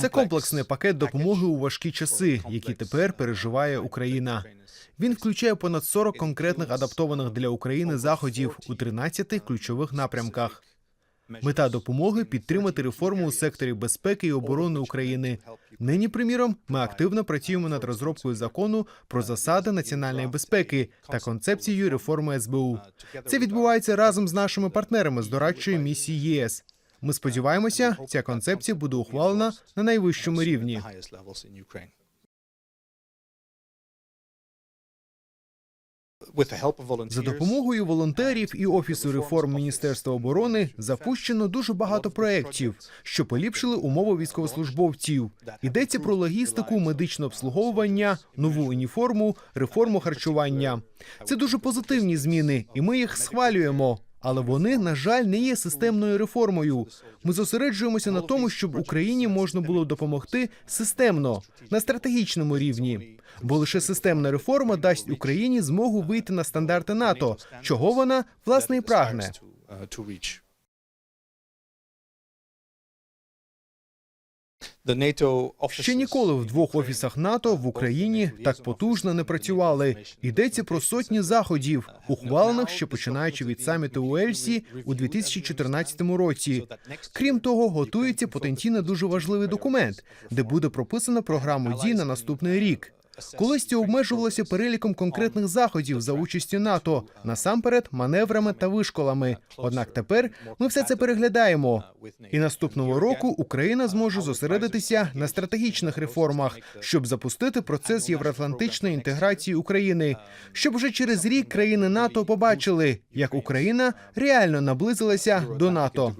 Це комплексний пакет допомоги у важкі часи, які тепер переживає Україна. Він включає понад 40 конкретних адаптованих для України заходів у 13 ключових напрямках. Мета допомоги підтримати реформу у секторі безпеки і оборони України. Нині, приміром, ми активно працюємо над розробкою закону про засади національної безпеки та концепцією реформи СБУ. Це відбувається разом з нашими партнерами з дорадчої місії ЄС. Ми сподіваємося, ця концепція буде ухвалена на найвищому рівні. За допомогою волонтерів і офісу реформ Міністерства оборони запущено дуже багато проєктів, що поліпшили умови військовослужбовців. Йдеться про логістику, медичне обслуговування, нову уніформу, реформу харчування. Це дуже позитивні зміни, і ми їх схвалюємо. Але вони, на жаль, не є системною реформою. Ми зосереджуємося на тому, щоб Україні можна було допомогти системно на стратегічному рівні. Бо лише системна реформа дасть Україні змогу вийти на стандарти НАТО, чого вона власне і прагне. Ще ніколи в двох офісах НАТО в Україні так потужно не працювали. Йдеться про сотні заходів, ухвалених ще починаючи від саміту у Ельсі у 2014 році. Крім того, готується потенційно дуже важливий документ, де буде прописана програму дій на наступний рік. Колись це обмежувалося переліком конкретних заходів за участю НАТО, насамперед маневрами та вишколами. Однак тепер ми все це переглядаємо. І наступного року Україна зможе зосередитися на стратегічних реформах, щоб запустити процес євроатлантичної інтеграції України, щоб вже через рік країни НАТО побачили, як Україна реально наблизилася до НАТО.